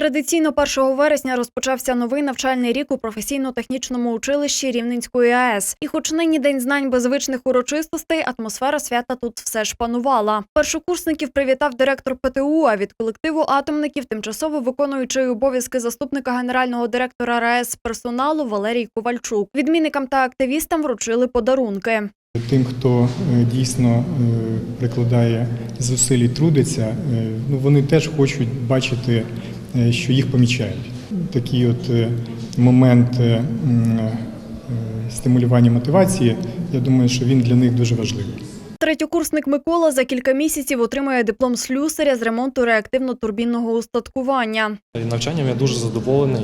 Традиційно 1 вересня розпочався новий навчальний рік у професійно-технічному училищі Рівненської АЕС. І хоч нині день знань без звичних урочистостей, атмосфера свята тут все ж панувала. Першокурсників привітав директор ПТУ, а від колективу атомників тимчасово виконуючий обов'язки заступника генерального директора РАЕС персоналу Валерій Ковальчук. Відмінникам та активістам вручили подарунки. Тим, хто е, дійсно е, прикладає зусиль і трудиться, е, ну вони теж хочуть бачити, що їх помічають. Такий от е, момент е, е, стимулювання мотивації, я думаю, що він для них дуже важливий. Третьокурсник Микола за кілька місяців отримає диплом слюсаря з ремонту реактивно-турбінного устаткування. Навчанням я дуже задоволений.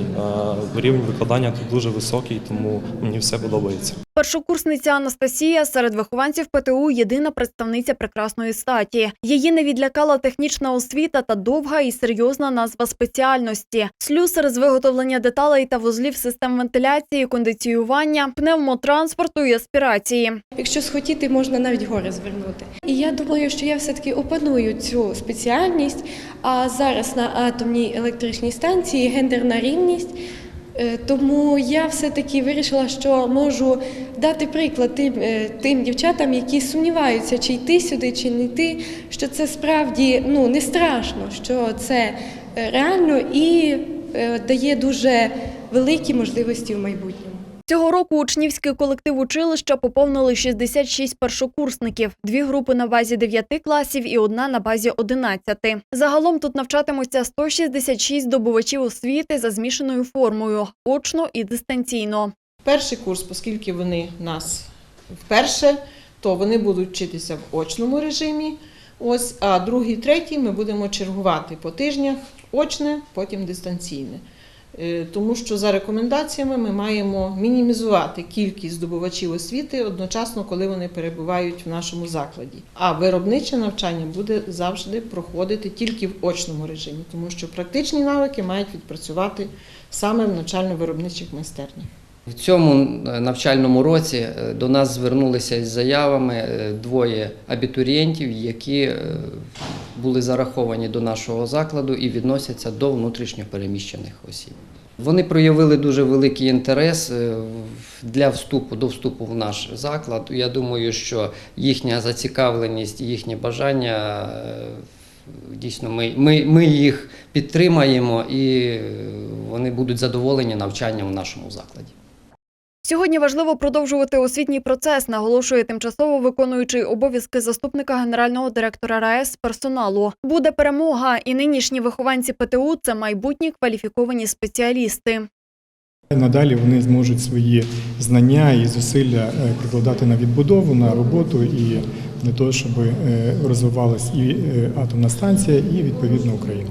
е, Рівень викладання тут дуже високий, тому мені все подобається. Першокурсниця Анастасія серед вихованців ПТУ єдина представниця прекрасної статі. Її не відлякала технічна освіта та довга і серйозна назва спеціальності. Слюсар з виготовлення деталей та вузлів систем вентиляції, кондиціювання, пневмотранспорту і аспірації. Якщо схотіти, можна навіть гори звернути. І я думаю, що я все-таки опаную цю спеціальність. А зараз на атомній електричній станції гендерна рівність. Е, Тому я все-таки вирішила, що можу дати приклад тим, е, тим дівчатам, які сумніваються, чи йти сюди, чи не йти, що це справді ну, не страшно, що це е, реально і дає дуже великі можливості в майбутньому. Цього року учнівський колектив училища поповнили 66 першокурсників, дві групи на базі 9 класів і одна на базі 11. Загалом тут навчатимуться 166 здобувачів освіти за змішаною формою – очно і дистанційно. Перший курс, оскільки вони в нас вперше, то вони будуть вчитися в очному режимі. Ось, а другий, третій ми будемо чергувати по тижнях очне, потім дистанційне. Е, Тому що за рекомендаціями ми маємо мінімізувати кількість здобувачів освіти одночасно, коли вони перебувають в нашому закладі. А виробниче навчання буде завжди проходити тільки в очному режимі, тому що практичні навики мають відпрацювати саме в навчально-виробничих майстернях. В цьому е, навчальному році е, до нас звернулися із заявами е, двоє абітурієнтів, які були зараховані до нашого закладу і відносяться до внутрішньопереміщених осіб. Вони проявили дуже великий інтерес для вступу до вступу в наш заклад. Я думаю, що їхня зацікавленість, їхнє бажання дійсно ми, ми, ми їх підтримаємо і вони будуть задоволені навчанням у нашому закладі. Сьогодні важливо продовжувати освітній процес, наголошує тимчасово виконуючий обов'язки заступника генерального директора РаЕС персоналу. Буде перемога, і нинішні вихованці ПТУ – це майбутні кваліфіковані спеціалісти. Надалі вони зможуть свої знання і зусилля е, прикладати на відбудову, на роботу і для того, щоб е, розвивалась і е, атомна станція, і відповідно Україна.